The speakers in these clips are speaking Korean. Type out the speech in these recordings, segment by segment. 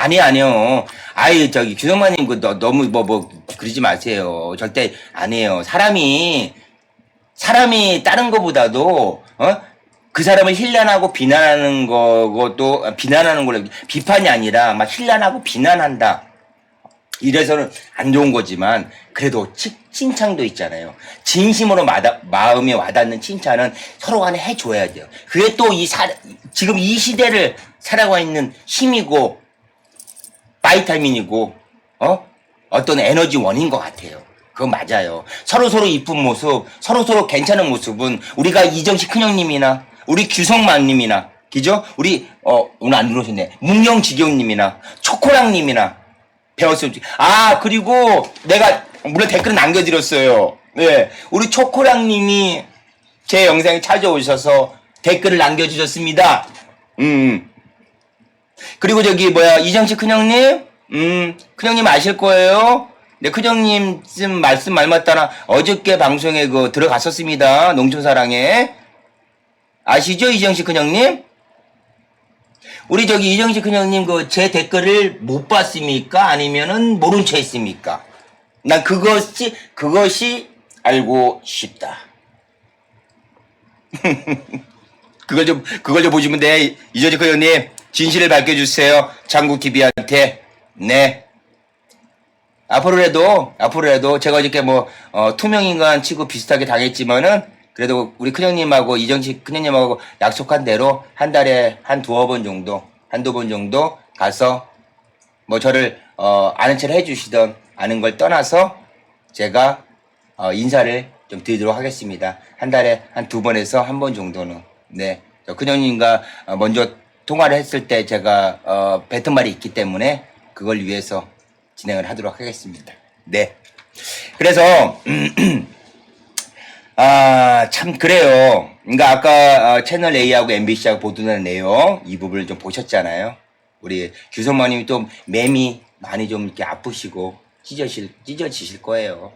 아니 아니요. 아이 저기 규성마님 그 너, 너무 뭐 뭐 그러지 마세요. 절대 아니에요. 사람이 사람이 다른 거보다도 어? 그 사람을 힐난하고 비난하는 거고 아, 비난하는 걸로 비판이 아니라 막 힐난하고 비난한다. 이래서는 안 좋은 거지만 그래도 치- 칭찬도 있잖아요. 진심으로 마다, 마음에 와닿는 칭찬은 서로 간에 해줘야 돼요. 그게 또 이 사, 지금 이 시대를 살아가고 있는 힘이고 바이타민이고 어 어떤 에너지 원인 것 같아요. 그건 맞아요. 서로 서로 이쁜 모습, 서로 서로 괜찮은 모습은 우리가 이정식 큰형님이나 우리 규성만님이나 그죠? 우리 어 오늘 안 들어오셨네. 문영지경님이나 초코랑님이나 좋- 아 그리고 내가 물론 댓글 남겨드렸어요. 네, 우리 초코랑님이 제 영상에 찾아오셔서 댓글을 남겨주셨습니다. 음. 그리고 저기 뭐야 이정식 큰형님, 음 큰형님 아실 거예요. 네 큰형님 씀 말씀 말 맞다나 어저께 방송에 그 들어갔었습니다. 농촌사랑에 아시죠 이정식 큰형님? 우리 저기 이정식 큰형님 그 제 댓글을 못 봤습니까? 아니면은 모른 채 했습니까? 난 그것이 그것이 알고 싶다. 그걸 좀 그걸 좀 보시면 돼 이정식 큰형님 진실을 밝혀주세요. 장국 TV한테 네. 앞으로라도 앞으로라도 제가 어저께 뭐 어, 투명인간 치고 비슷하게 당했지만은 그래도 우리 큰형님하고 이정식 큰형님하고 약속한 대로 한 달에 한 두어 번 정도 한두 번 정도 가서 뭐 저를 어, 아는 체를 해주시던 아는 걸 떠나서 제가 어, 인사를 좀 드리도록 하겠습니다. 한 달에 한 두 번에서 한 번 정도는 네. 저 큰형님과 어, 먼저 통화를 했을 때 제가 어, 뱉은 말이 있기 때문에 그걸 위해서 진행을 하도록 하겠습니다. 네. 그래서 아, 참, 그래요. 그러니까 아까 어, 채널 A하고 MBC하고 보도된 내용, 이 부분을 좀 보셨잖아요. 우리 규성마님이 또 맴이 많이 좀 이렇게 아프시고 찢어질, 찢어지실 거예요.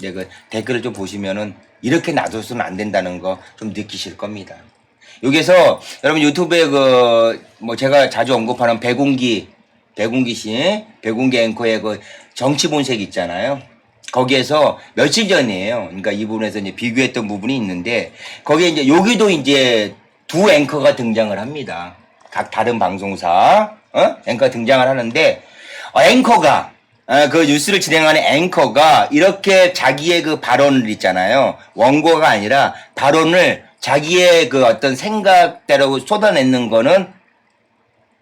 네, 그 댓글을 좀 보시면은 이렇게 놔둬서는 안 된다는 거 좀 느끼실 겁니다. 여기서 여러분 유튜브에 그, 뭐 제가 자주 언급하는 배공기, 배공기 씨, 배공기 앵커의 그 정치 본색 있잖아요. 거기에서 며칠 전이에요. 그러니까 이 부분에서 이제 비교했던 부분이 있는데 거기에 이제 여기도 이제 두 앵커가 등장을 합니다. 각 다른 방송사 어? 앵커가 등장을 하는데 어, 앵커가 어, 그 뉴스를 진행하는 앵커가 이렇게 자기의 그 발언을 있잖아요. 원고가 아니라 발언을 자기의 그 어떤 생각대로 쏟아내는 거는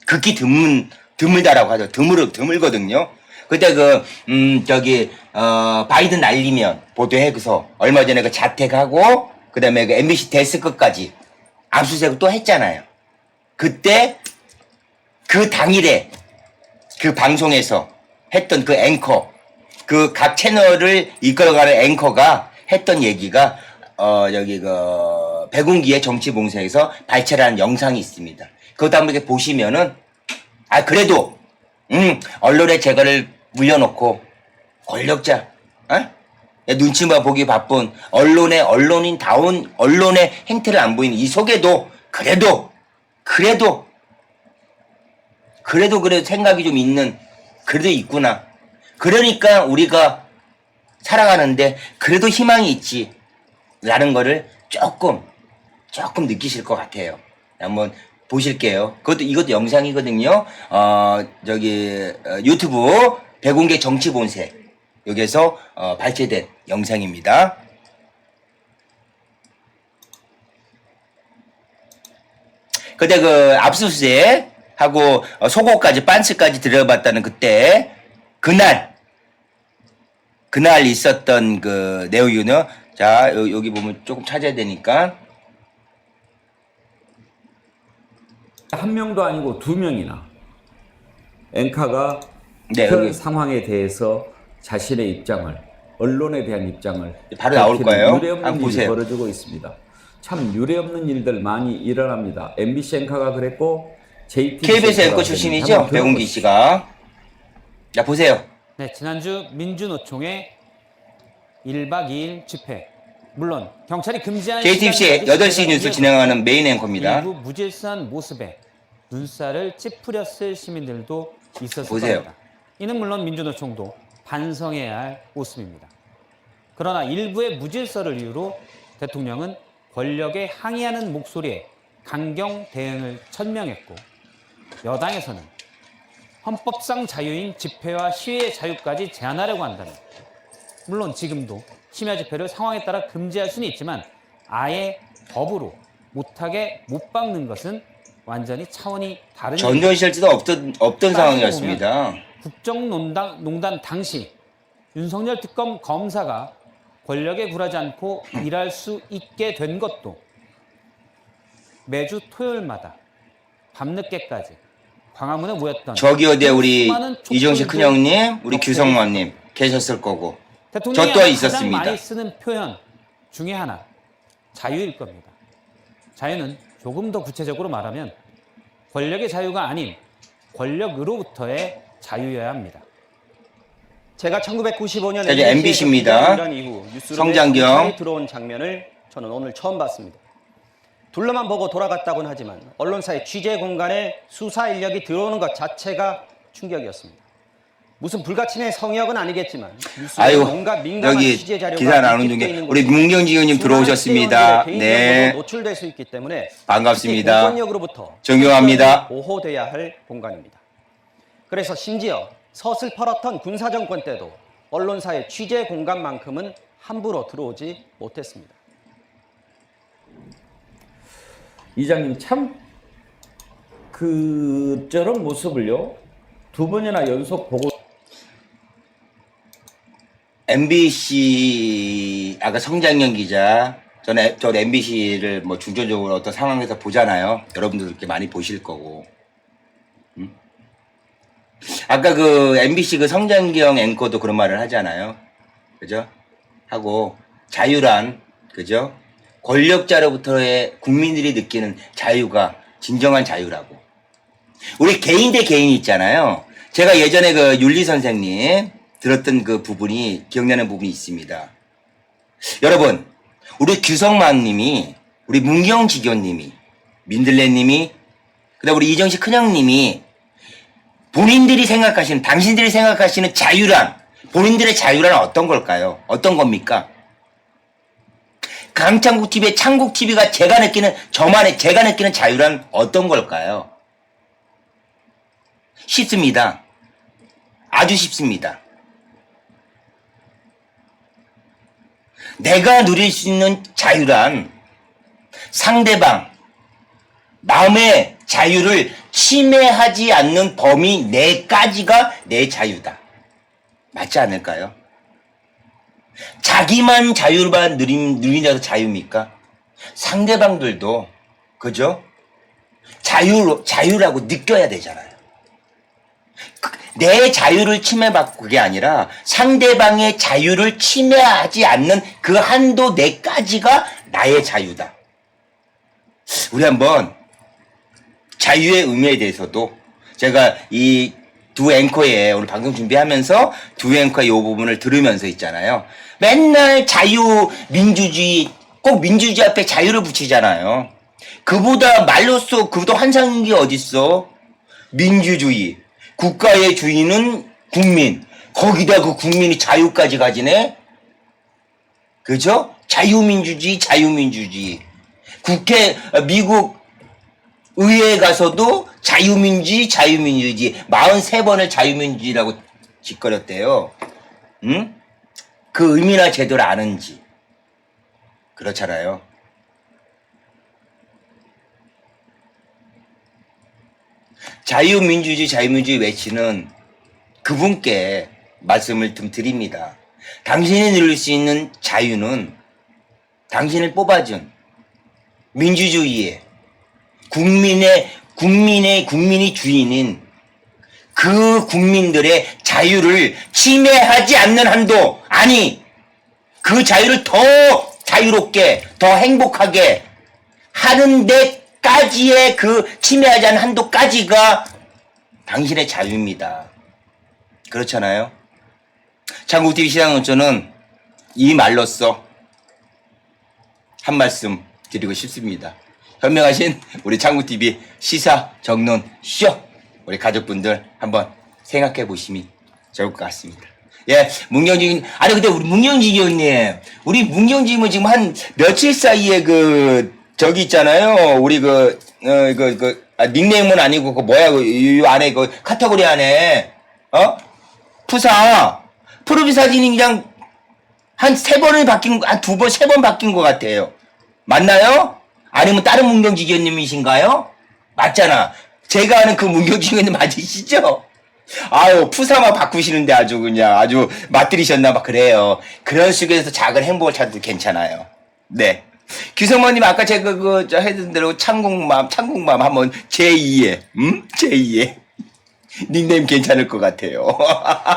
극히 드문 드물다라고 하죠. 드물 드물거든요. 그때 그 음 저기 어 바이든 날리면 보도해서 얼마 전에 그 자택하고 그 다음에 그 MBC 데스크까지 압수수색 또 했잖아요. 그때 그 당일에 그 방송에서 했던 그 앵커 그 각 채널을 이끌어가는 앵커가 했던 얘기가 어 여기 그 백운기의 정치 봉사에서 발췌라는 영상이 있습니다. 그것도 한번 이렇게 보시면은 아 그래도 음 언론에 제거를 물려놓고 권력자 어? 야, 눈치만 보기 바쁜 언론의 언론인 다운 언론의 행태를 안 보이는 이 속에도 그래도 그래도 그래도 그래도 생각이 좀 있는 그래도 있구나 그러니까 우리가 살아가는데 그래도 희망이 있지 라는 거를 조금 조금 느끼실 것 같아요. 한번 보실게요. 그것도 이것도 영상이거든요. 어 저기 어, 유튜브 백운계 정치 본색 여기에서 어, 발췌된 영상입니다. 그때 그 압수수색 하고 어, 속옷까지 빤스까지 들여봤다는 그때 그날 그날 있었던 그 내용이요. 자 여- 여기 보면 조금 찾아야 되니까 한 명도 아니고 두 명이나 앵카가 네, 현 여기. 상황에 대해서 자신의 입장을 언론에 대한 입장을 바로 나올 거예요. 유례없는 한번 일이 보세요. 벌어지고 있습니다. 참 유례없는 일들 많이 일어납니다. MBC 앵카가 그랬고 JTBC KBS 앵커 출신이죠 들어보시죠. 씨가 자 보세요. 네, 지난주 민주노총의 1박 2일 집회. 물론 경찰이 금지한 시간까지 8시 집회가 뉴스 진행하는 메인 앵커입니다. 일부 무질서한 모습에 눈살을 찌푸렸을 시민들도 있었을 보세요. 겁니다. 이는 물론 민주노총도 반성해야 할 모습입니다. 그러나 일부의 무질서를 이유로 대통령은 권력에 항의하는 목소리에 강경 대응을 천명했고 여당에서는 헌법상 자유인 집회와 시위의 자유까지 제한하려고 한다면 물론 지금도 심야 집회를 상황에 따라 금지할 수는 있지만 아예 법으로 못하게 못 박는 것은 완전히 차원이 다른 때도 없던 없던 상황이었습니다. 국정농단 농단 당시 윤석열 특검 검사가 권력에 굴하지 않고 일할 수 있게 된 것도 매주 토요일마다 밤늦게까지 광화문에 모였던 저기 어디에 우리 이정식 큰형님, 우리 규성만님 계셨을 거고. 저 또한 있었습니다. 많이 쓰는 표현 중에 하나 자유일 겁니다. 자유는 조금 더 구체적으로 말하면 권력의 자유가 아닌 권력으로부터의 자유여야 합니다. 제가 1995년 자, 이제 MBC 입니다. 이후 뉴스룸에 성장경. 들어온 장면을 저는 오늘 처음 봤습니다. 둘러만 보고 돌아갔다고는 하지만 언론사의 취재 공간에 수사 인력이 들어오는 것 자체가 충격이었습니다. 무슨 불가침의 성역은 아니겠지만 아이고 온갖 민감한 여기 취재 자료가 기사 나누는 중에 우리 문경지 의원님 들어오셨습니다. 네, 노출될 수 있기 때문에 반갑습니다. 공권력으로부터 존경합니다. 보호돼야 할 공간입니다. 그래서 심지어 서슬퍼렇던 군사 정권 때도 언론사의 취재 공간만큼은 함부로 들어오지 못했습니다. 이장님 참 그 저런 모습을요 두 번이나 연속 보고 MBC 아까 성장현 기자 저는 저 MBC를 뭐 중점적으로 어떤 상황에서 보잖아요. 여러분들도 이렇게 많이 보실 거고. 음? 아까 그 MBC 그 성장경 앵커도 그런 말을 하잖아요. 그죠? 하고 자유란 그죠? 권력자로부터의 국민들이 느끼는 자유가 진정한 자유라고. 우리 개인 대 개인이 있잖아요. 제가 예전에 그 윤리 선생님 들었던 그 부분이 기억나는 부분이 있습니다. 여러분, 우리 규성만 님이, 우리 문경지교 님이, 민들레 님이, 그 다음 우리 이정식 큰형 님이 본인들이 생각하시는, 당신들이 생각하시는 자유란, 본인들의 자유란 어떤 걸까요? 어떤 겁니까? 강창국 TV의 창국 TV가 제가 느끼는, 저만의, 제가 느끼는 자유란 어떤 걸까요? 쉽습니다. 아주 쉽습니다. 내가 누릴 수 있는 자유란 상대방, 남의 자유를 침해하지 않는 범위 내까지가 내 자유다. 맞지 않을까요? 자기만 자유만 누린, 누리냐고 자유입니까? 상대방들도, 그죠? 자유, 자유라고 느껴야 되잖아요. 그- 내 자유를 침해받고 그게 아니라 상대방의 자유를 침해하지 않는 그 한도 내까지가 나의 자유다. 우리 한번 자유의 의미에 대해서도 제가 이 두 앵커의 오늘 방송 준비하면서 두 앵커의 이 부분을 들으면서 있잖아요. 맨날 자유, 민주주의, 꼭 민주주의 앞에 자유를 붙이잖아요. 그보다 말로써 그보다 환상인 게 어딨어? 민주주의. 국가의 주인은 국민. 거기다 그 국민이 자유까지 가지네? 그죠? 자유민주주의, 자유민주주의. 국회, 어, 미국 의회에 가서도 자유민주주의, 자유민주주의. 43번을 자유민주주의라고 짓거렸대요. 응? 그 의미나 제도를 아는지. 그렇잖아요. 자유민주주의, 자유민주주의 외치는 그분께 말씀을 좀 드립니다. 당신이 누릴 수 있는 자유는 당신을 뽑아준 민주주의의 국민의, 국민의, 국민이 주인인 그 국민들의 자유를 침해하지 않는 한도, 아니, 그 자유를 더 자유롭게, 더 행복하게 하는 데 까지의 그 침해하지 않는 한도까지가 당신의 자유입니다. 그렇잖아요? 창국TV 시장노조는 이 말로써 한 말씀 드리고 싶습니다. 현명하신 우리 창국TV 시사 정론 쇼! 우리 가족분들 한번 생각해 보시면 좋을 것 같습니다. 예, 문경진, 아니, 근데 우리 문경진 의원님, 우리 문경진은 지금 한 며칠 사이에 그, 저기 있잖아요. 우리 그, 어, 그, 그, 아, 닉네임은 아니고, 그 뭐야, 그, 이 안에, 그, 카테고리 안에, 어? 푸사, 프로비 사진이 그냥 한 세 번을 바뀐, 한 두 번, 세 번 바뀐 것 같아요. 맞나요? 아니면 다른 문경지 의원님이신가요? 맞잖아. 제가 아는 그 문경지 의원님 맞으시죠? 아유, 푸사만 바꾸시는데 아주 그냥 아주 맛들이셨나 봐. 그래요. 그런 식에서 작은 행복을 찾아도 괜찮아요. 네. 규성모님 아까 제가 그, 저 해준 대로 창국맘, 창국맘 한번 제2의, 음? 제2의. 닉네임 괜찮을 것 같아요.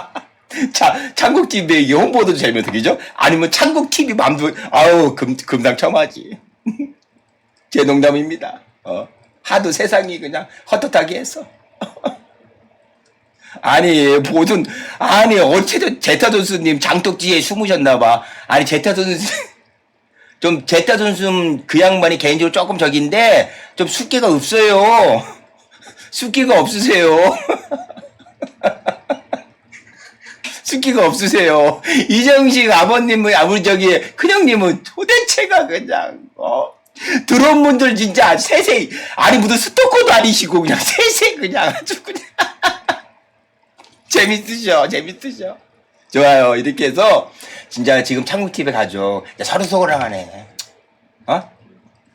자, 창국TV의 홍보도 되면 되겠죠? 아니면 창국TV 맘도, 아우, 금, 금상첨화지. 제 농담입니다. 어. 하도 세상이 그냥 헛헛하게 해서. 아니, 모든, 아니, 어째도 제타 선수님 장독지에 숨으셨나봐. 아니, 제타 선수, 좀, 제타 선수 그 양반이 개인적으로 조금 저긴데, 좀 숫기가 없어요. 숫기가 없으세요. 숫기가 없으세요. 이정식 아버님은, 아버지 저기, 큰형님은 도대체가 그냥, 어? 들어온 분들 진짜 세세, 아니, 무슨 스토커도 아니시고, 그냥 세세, 그냥 아주 그냥. 재밌으셔, 재밌으셔. 좋아요. 이렇게 해서, 진짜 지금 창국TV에 가죠. 야, 서로 속으로 하네. 어?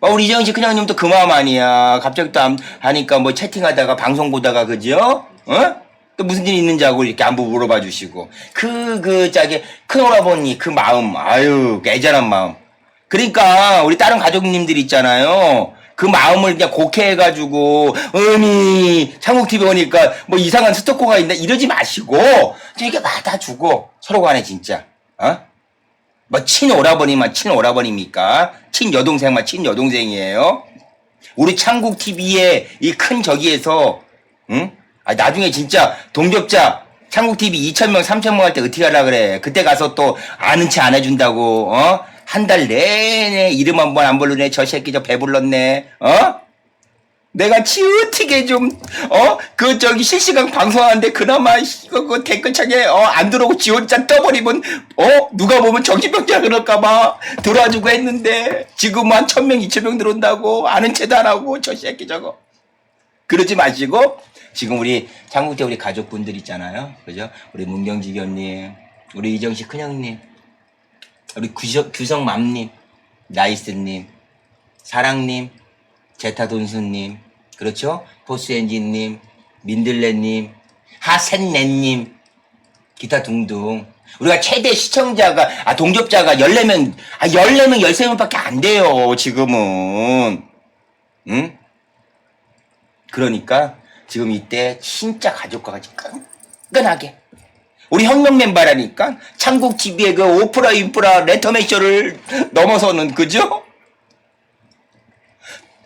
어, 우리 이정식 큰형님도 그 마음 아니야. 갑자기 또 안- 하니까 뭐 채팅하다가 방송 보다가, 그죠? 어? 또 무슨 일 있는지 하고 이렇게 안부 물어봐 주시고. 그, 그, 저기, 큰 오라버니 그 마음, 아유, 그 애절한 마음. 그러니까, 우리 다른 가족님들 있잖아요. 그 마음을 그냥 곡해해가지고, 어미, 창국TV 오니까 뭐 이상한 스토커가 있나? 이러지 마시고, 좀 이렇게 받아주고, 서로 간에 진짜, 어? 뭐, 친오라버니만 친오라버니입니까? 친여동생만 친여동생이에요? 우리 창국TV의 이 큰 저기에서, 응? 아, 나중에 진짜 동접자, 창국TV 2,000명, 3,000명 할 때 어떻게 하려 그래? 그때 가서 또 아는 체 안 해준다고, 어? 한 달 내내 이름 한 번 안 부르네. 저 새끼 저 배불렀네. 어? 내가 치우티게 좀, 어? 그, 저기, 실시간 방송하는데, 그나마, 이거, 그 댓글창에, 어, 안 들어오고 지 혼자 떠버리면, 어? 누가 보면 정신병자 그럴까봐 들어와주고 했는데, 지금 한 천명, 이천명 들어온다고, 아는 체도 안 하고, 저 새끼 저거. 그러지 마시고, 지금 우리, 장국대 우리 가족분들 있잖아요. 그죠? 우리 문경지 의원님, 우리 이정식 큰형님, 우리 규성, 규성맘님, 나이스님, 사랑님, 제타돈수님, 그렇죠? 포스엔진님, 민들레님, 하센네님, 기타 등등. 우리가 최대 시청자가, 아, 동접자가 14명, 아, 14명, 13명 밖에 안 돼요, 지금은. 응? 그러니까, 지금 이때 진짜 가족과 같이 끈끈하게. 우리 혁명 멤버라니까? 창국TV의 그 오프라 인프라 레터메이션을 넘어서는, 그죠?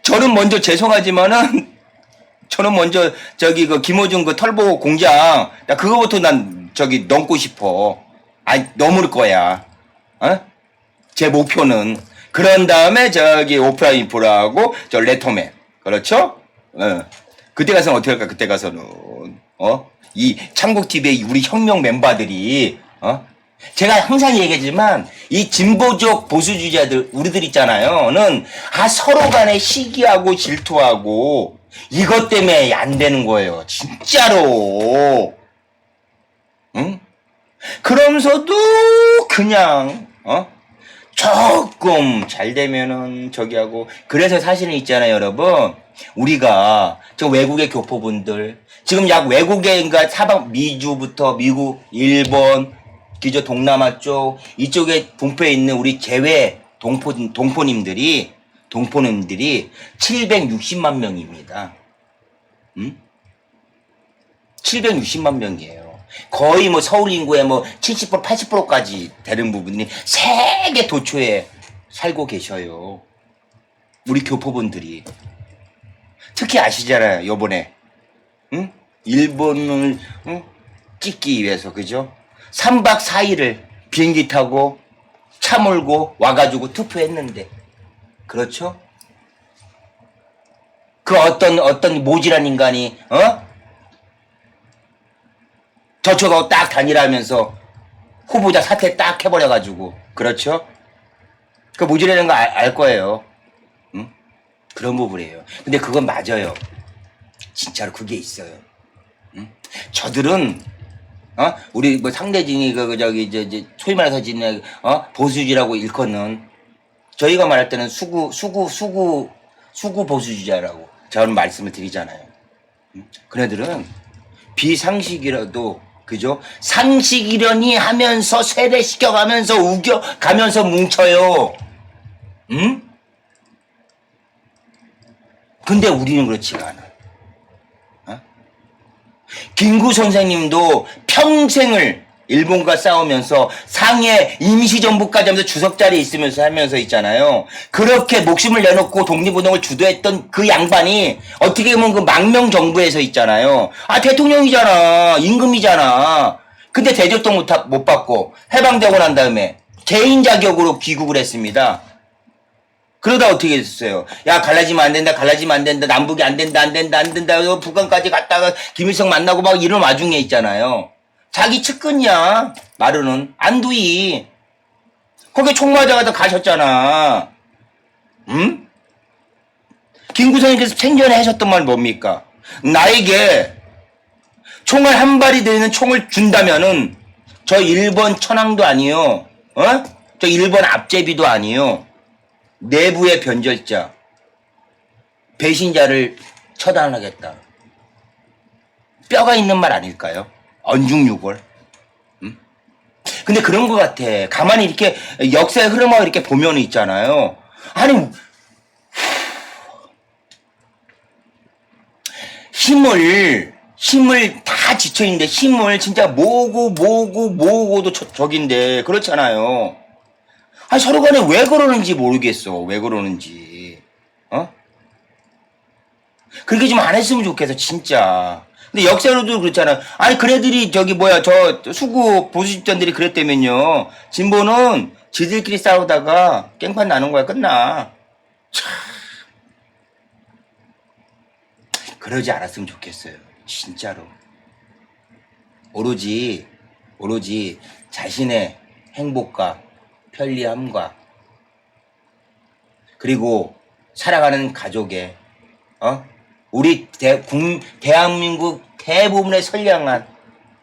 저는 먼저 죄송하지만은 저는 먼저 저기 그 김호중 그 털보 공장 나 그거부터 난 저기 넘고 싶어. 아니 넘을 거야. 어? 제 목표는 그런 다음에 저기 오프라인 인프라하고 저 레터맨 그렇죠? 어. 그때 가서는 어떻게 할까? 그때 가서는 어? 이 창국 TV의 우리 혁명 멤버들이 어? 제가 항상 얘기하지만 이 진보적 보수주의자들 우리들 있잖아요.는 아 서로 간에 시기하고 질투하고 이것 때문에 안 되는 거예요. 진짜로. 응? 그러면서도 그냥 어? 조금 잘 되면은 저기 하고 그래서 사실은 있잖아요, 여러분. 우리가 저 외국의 교포분들 지금 약 외국에 인가 사방 미주부터 미국, 일본, 기저 동남아 쪽 이쪽에 분포해 있는 우리 제외 동포 동포님들이 동포님들이 760만 명입니다. 음? 760만 명이에요. 거의 뭐 서울 인구의 뭐 70% 80%까지 되는 부분이 세계 도초에 살고 계셔요. 우리 교포분들이 특히 아시잖아요. 요번에 응? 일본을 응? 찍기 위해서 그죠? 3박 4일을 비행기 타고 차 몰고 와가지고 투표했는데 그렇죠? 그 어떤 어떤 모질한 인간이 어? 저쪽하고 딱 단일하면서 후보자 사퇴 딱 해버려가지고 그렇죠? 그 모질라는 거 알 거예요. 응? 그런 부분이에요. 근데 그건 맞아요. 진짜로 그게 있어요. 응? 저들은 어 우리 뭐 상대진이 그, 그 저기 이제, 이제 소위 말해서 지금 어 보수주의라고 일컫는 저희가 말할 때는 수구 수구 수구 수구 보수주의자라고 저는 말씀을 드리잖아요. 응? 그네들은 비상식이라도 그죠? 상식이려니 하면서 세례시켜 가면서 우겨 가면서 뭉쳐요. 응? 근데 우리는 그렇지가 않아. 어? 김구 선생님도 평생을 일본과 싸우면서 상해 임시정부까지 하면서 주석 자리에 있으면서 하면서 있잖아요. 그렇게 목숨을 내놓고 독립운동을 주도했던 그 양반이 어떻게 보면 그 망명정부에서 있잖아요. 아, 대통령이잖아. 임금이잖아. 근데 대접도 못, 하- 못 받고 해방되고 난 다음에 개인 자격으로 귀국을 했습니다. 그러다 어떻게 됐어요? 야, 갈라지면 안 된다, 갈라지면 안 된다, 남북이 안 된다, 안 된다, 안 된다, 어, 북한까지 갔다가 김일성 만나고 막 이런 와중에 있잖아요. 자기 측근이야, 마루는. 안두희. 거기 총 맞아가다 가셨잖아. 응? 김구선님께서 생전에 하셨던 말 뭡니까? 나에게 총알 한 발이 되는 총을 준다면은 저 1번 천황도 아니요. 어? 저 1번 앞제비도 아니요. 내부의 변절자, 배신자를 처단하겠다. 뼈가 있는 말 아닐까요? 언중유골. 음? 근데 그런 것 같아. 가만히 이렇게 역사의 흐름을 이렇게 보면 있잖아요. 아니, 힘을, 힘을 다 지쳐있는데 힘을 진짜 모으고 모으고 모으고도 저, 적인데, 그렇잖아요. 아니, 서로 간에 왜 그러는지 모르겠어. 왜 그러는지. 어? 그렇게 좀 안 했으면 좋겠어, 진짜. 근데 역사로도 그렇잖아. 아니, 그네들이 저기 뭐야, 저 수구 보수집단들이 그랬다면요. 진보는 지들끼리 싸우다가 깽판 나는 거야, 끝나. 참. 그러지 않았으면 좋겠어요. 진짜로. 오로지, 오로지 자신의 행복과 편리함과 그리고 살아가는 가족의 어 우리 대, 국, 대한민국 대부분의 선량한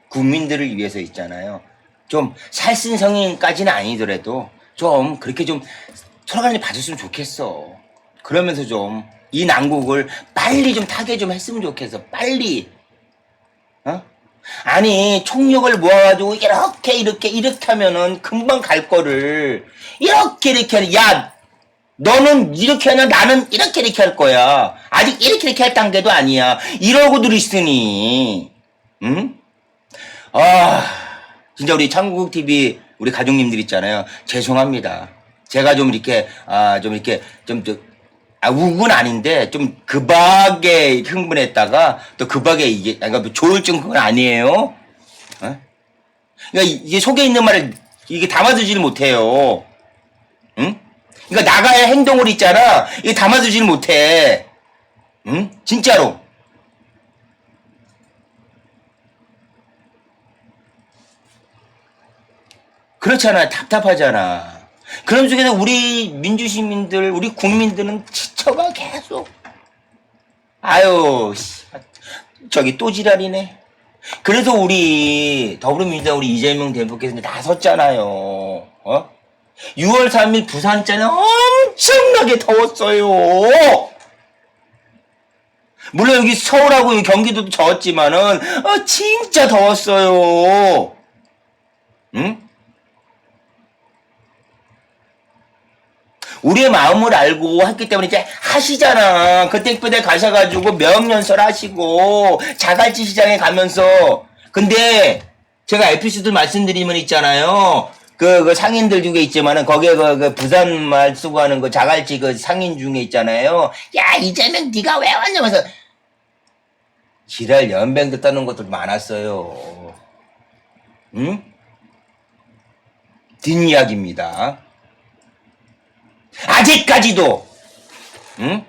국민들을 위해서 있잖아요. 좀 살신성인까지는 아니더라도 좀 그렇게 좀 서로간에 봐줬으면 좋겠어. 그러면서 좀 이 난국을 빨리 좀 타게 좀 했으면 좋겠어. 빨리. 어? 아니 총력을 모아가지고 이렇게 이렇게 이렇게 하면은 금방 갈 거를 이렇게 이렇게 야 너는 이렇게 하냐 나는 이렇게 이렇게 할 거야 아직 이렇게 이렇게 할 단계도 아니야 이러고들 있으니 응? 아 진짜 우리 창국 TV 우리 가족님들 있잖아요 죄송합니다 제가 좀 이렇게 아좀 이렇게 좀저 아, 우군 아닌데, 좀 급하게 흥분했다가, 또 급하게 이게, 아, 그러니까 조울증 그건 아니에요? 어? 그러니까 이- 이게 속에 있는 말을, 이게 담아두지를 못해요. 응? 그러니까 나가야 행동을 있잖아. 이게 담아두지를 못해. 응? 진짜로. 그렇잖아. 답답하잖아. 그런 속에서 우리 민주시민들, 우리 국민들은 지쳐가 계속. 아유, 씨, 저기 또 지랄이네. 그래서 우리 더불어민주당 우리 이재명 대표께서 나섰잖아요. 어? 6월 3일 부산자는 엄청나게 더웠어요. 물론 여기 서울하고 경기도도 더웠지만은 어, 진짜 더웠어요. 응? 우리의 마음을 알고 했기 때문에 이제 하시잖아. 그 땡볕에 가셔가지고 명연설 하시고 자갈치 시장에 가면서 근데 제가 에피소드 말씀드리면 있잖아요. 그, 그 상인들 중에 있지만은 거기에 그, 그 부산 말 쓰고 하는 그 자갈치 그 상인 중에 있잖아요. 야 이재명 네가 왜 왔냐면서 지랄 연병 듣다는 것도 많았어요. 응? 뒷이야기입니다. 아직까지도 응?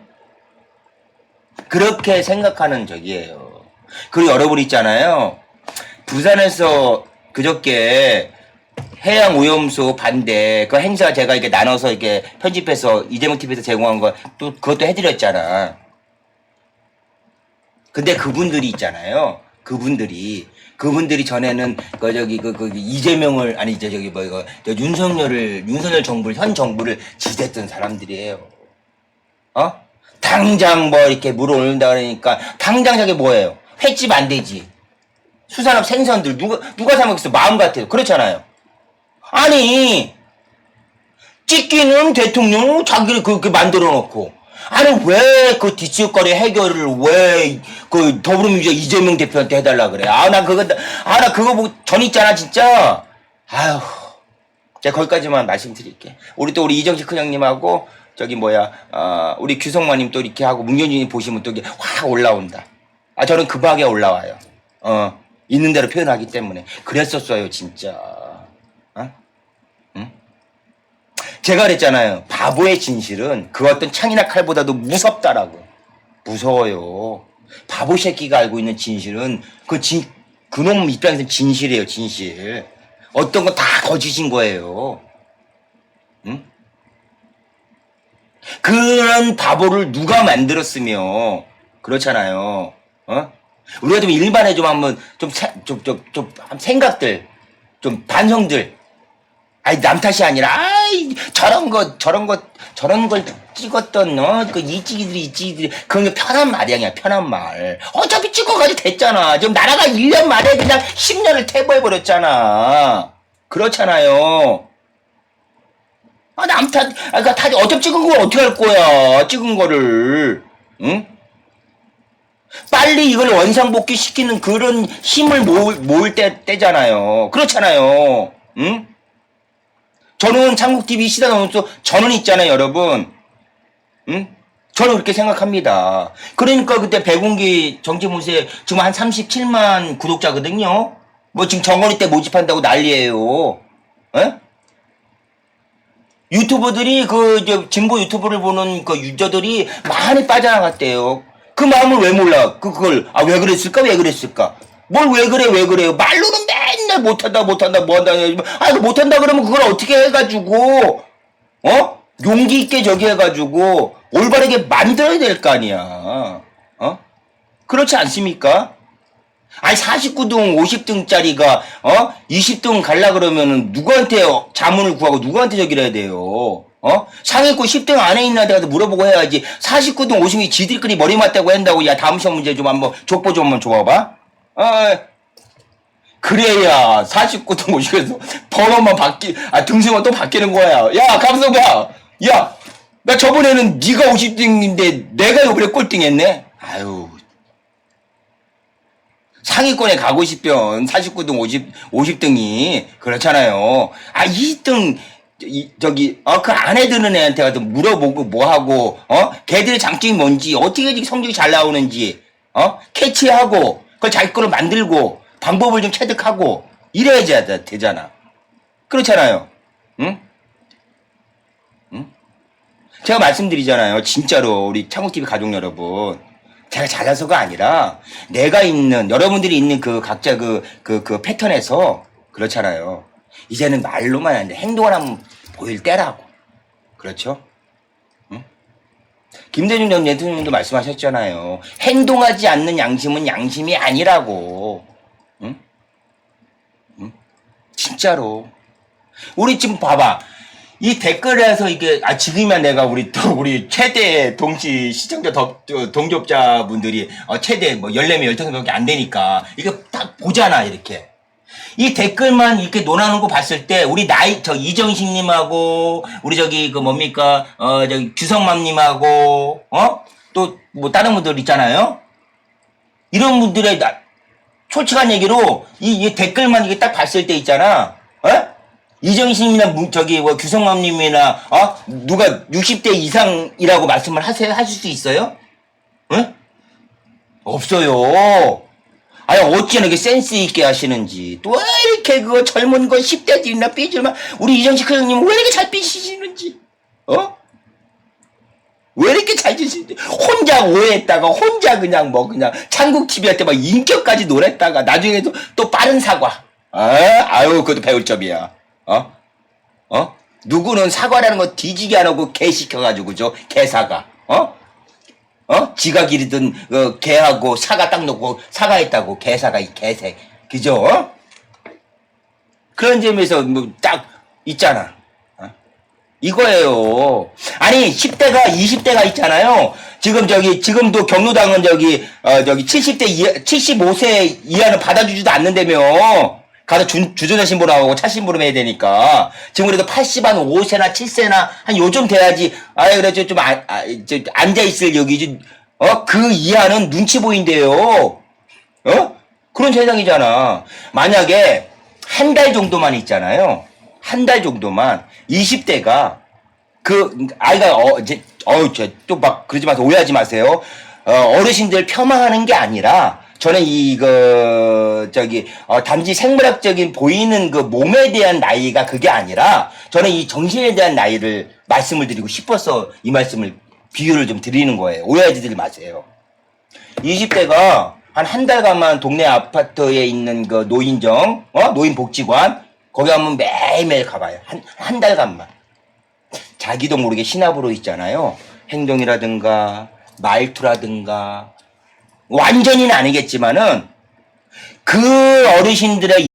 그렇게 생각하는 적이에요. 그리고 여러분 있잖아요. 부산에서 그저께 해양 오염수 반대 그 행사 제가 이렇게 나눠서 이렇게 편집해서 이재명 TV에서 제공한 거 또 그것도 해드렸잖아. 근데 그분들이 있잖아요. 그분들이 그분들이 전에는 그 저기 그, 그 이재명을 아니 저 저기 뭐 이거 저 윤석열을 윤석열 정부를 현 정부를 지지했던 사람들이에요. 어? 당장 뭐 이렇게 물어올린다 그러니까 당장 저게 뭐예요? 횟집 안 되지. 수산업 생선들 누가 누가 사 먹겠어? 마음 같아요. 그렇잖아요. 아니 찍기는 대통령 자기를 그렇게 만들어 놓고. 아니 왜 그 뒤치거리 해결을 왜 그 더불어민주당 이재명 대표한테 해달라 그래? 아 나 그거 아 나 그거 보고 전 있잖아 진짜. 아휴. 제가 거기까지만 말씀드릴게. 우리 또 우리 이정식 큰형님하고 저기 뭐야 아 우리 규성마님 또 이렇게 하고 문경준이 보시면 또 이게 확 올라온다. 아 저는 급하게 올라와요. 어 있는 대로 표현하기 때문에. 그랬었어요 진짜 어? 제가 그랬잖아요. 바보의 진실은 그 어떤 창이나 칼보다도 무섭다라고. 무서워요. 바보 새끼가 알고 있는 진실은 그 진, 그놈 입장에서 진실이에요, 진실. 어떤 건 다 거짓인 거예요. 응? 그런 바보를 누가 만들었으며, 그렇잖아요. 어? 우리가 좀 일반에 좀 한번 좀, 세- 좀, 좀, 좀, 생각들, 좀 반성들, 아니 남 탓이 아니라 아이 저런 거 저런 거 저런 걸 찍었던 어그 이찌기들이 이찌기들이 그런 게 편한 말이야 그냥 편한 말. 어차피 찍어가지고 됐잖아. 지금 나라가 1년 만에 그냥 10년을 퇴보해버렸잖아. 그렇잖아요. 아 남 탓, 아, 그니까 다 어차피 찍은 걸 어떻게 할 거야 찍은 거를. 응? 빨리 이걸 원상복귀 시키는 그런 힘을 모을, 모을 때, 때잖아요. 그렇잖아요. 응? 저는 창국TV 시사 나누서 저는 있잖아요, 여러분. 응? 저는 그렇게 생각합니다. 그러니까 그때 백운기 정치무새 지금 한 37만 구독자거든요. 뭐 지금 정원이 때 모집한다고 난리예요. 에? 유튜버들이 그저 진보 유튜브를 보는 그 유저들이 많이 빠져나갔대요. 그 마음을 왜 몰라? 그 그걸 아 왜 그랬을까? 왜 그랬을까? 뭘 왜 그래? 왜 그래요? 말로는 맨날 못한다 못한다 뭐한다 아 이거 못한다 그러면 그걸 어떻게 해가지고 어 용기 있게 저기 해가지고 올바르게 만들어야 될 거 아니야. 어 그렇지 않습니까? 아니 49등 50등짜리가 어 20등 갈라 그러면은 누구한테 자문을 구하고 누구한테 저기를 해야 돼요. 어? 상위권 10등 안에 있는 한테 가서 물어보고 해야지 49등 50이 지들끼리 머리 맞다고 한다고 야 다음 시험 문제 좀 한번 족보 좀 한번 줘봐봐. 어 그래야 49등 50에서 번호만 바뀌 아 등수만 또 바뀌는 거야. 야 감성가 야나 저번에는 네가 50등인데 내가 이번에 꼴등했네. 아유 상위권에 가고 싶으면 49등 50, 50등이 그렇잖아요. 아, 2등 이, 저기 어 그 안에 드는 애한테 가서 물어보고 뭐 하고 어 걔들의 장점이 뭔지 어떻게 성적이 잘 나오는지 어 캐치하고 그걸 자기 거로 만들고 방법을 좀 체득하고 이래야지 되- 되잖아. 그렇잖아요. 응? 응? 제가 말씀드리잖아요. 진짜로 우리 창국TV 가족 여러분. 제가 잘해서가 아니라 내가 있는 여러분들이 있는 그 각자 그그그 패턴에서 그렇잖아요. 이제는 말로만 아니라 행동을 한번 보일 때라고. 그렇죠? 응? 김대중 전 대통령도 말씀하셨잖아요. 행동하지 않는 양심은 양심이 아니라고. 진짜로. 우리 지금 봐봐. 이 댓글에서 이게 아 지금이야 내가 우리 또 우리 최대 동시 시청자 더, 저, 동접자 분들이 어, 최대 뭐 14명 15명밖에 안 되니까 이거 딱 보잖아 이렇게 이 댓글만 이렇게 논하는 거 봤을 때 우리 나이 저 이정식 님하고 우리 저기 그 뭡니까 어 저기 규성맘 님하고 어 또 뭐 다른 분들 있잖아요 이런 분들의 나, 솔직한 얘기로 이, 이 댓글만 이게 딱 봤을 때 있잖아 어? 이정신이나 문- 저기 뭐 규성맘님이나 어 누가 60대 이상이라고 말씀을 하세요 하실 수 있어요? 응? 없어요. 아니 어찌나 이렇게 센스 있게 하시는지 또 왜 이렇게 그 젊은 거 10대들이나 삐질만 우리 이정식 형님 왜 이렇게 잘 삐시는지 어? 왜 이렇게 잘 지시는지 혼자 오해했다가 혼자 그냥 뭐 그냥 창국 TV한테 막 인격까지 놀았다가 나중에도 또 빠른 사과. 아, 아유 그것도 배울 점이야. 어? 어? 누구는 사과라는 거 뒤지게 안 하고 개 시켜가지고 저 개사가. 어? 어? 지가 기르던 어, 개하고 사과 딱 놓고 사과했다고 개사가 이 개새. 그죠? 어? 그런 점에서 뭐 딱 있잖아. 어? 이거예요. 아니 10대가 20대가 있잖아요. 지금 저기 지금도 경로당은 저기 어 저기 70대 이하, 75세 이하는 받아주지도 않는다며. 가서 주, 주전자 신고 나오고 차 신부름 해야 되니까 지금 그래도 80한 5세나 7세나 한 요즘 돼야지 아유 그래 좀 아, 아, 저, 앉아 있을 여기 어그 이하는 눈치 보인대요. 어? 그런 세상이잖아. 만약에 한 달 정도만 있잖아요. 한 달 정도만 20대가 그 아이가 어 이제 어우 또막 그러지 마세요. 오해하지 마세요. 어, 어르신들 폄하하는 게 아니라 저는 이거 저기 어, 단지 생물학적인 보이는 그 몸에 대한 나이가 그게 아니라 저는 이 정신에 대한 나이를 말씀을 드리고 싶어서 이 말씀을 비유를 좀 드리는 거예요. 오해하지 마세요. 20대가 한 한 달간만 동네 아파트에 있는 그 노인정, 어? 노인 복지관, 거기 가면 매일매일 가봐요. 한, 한 달간만. 자기도 모르게 신압으로 있잖아요. 행동이라든가, 말투라든가, 완전히는 아니겠지만은, 그 어르신들의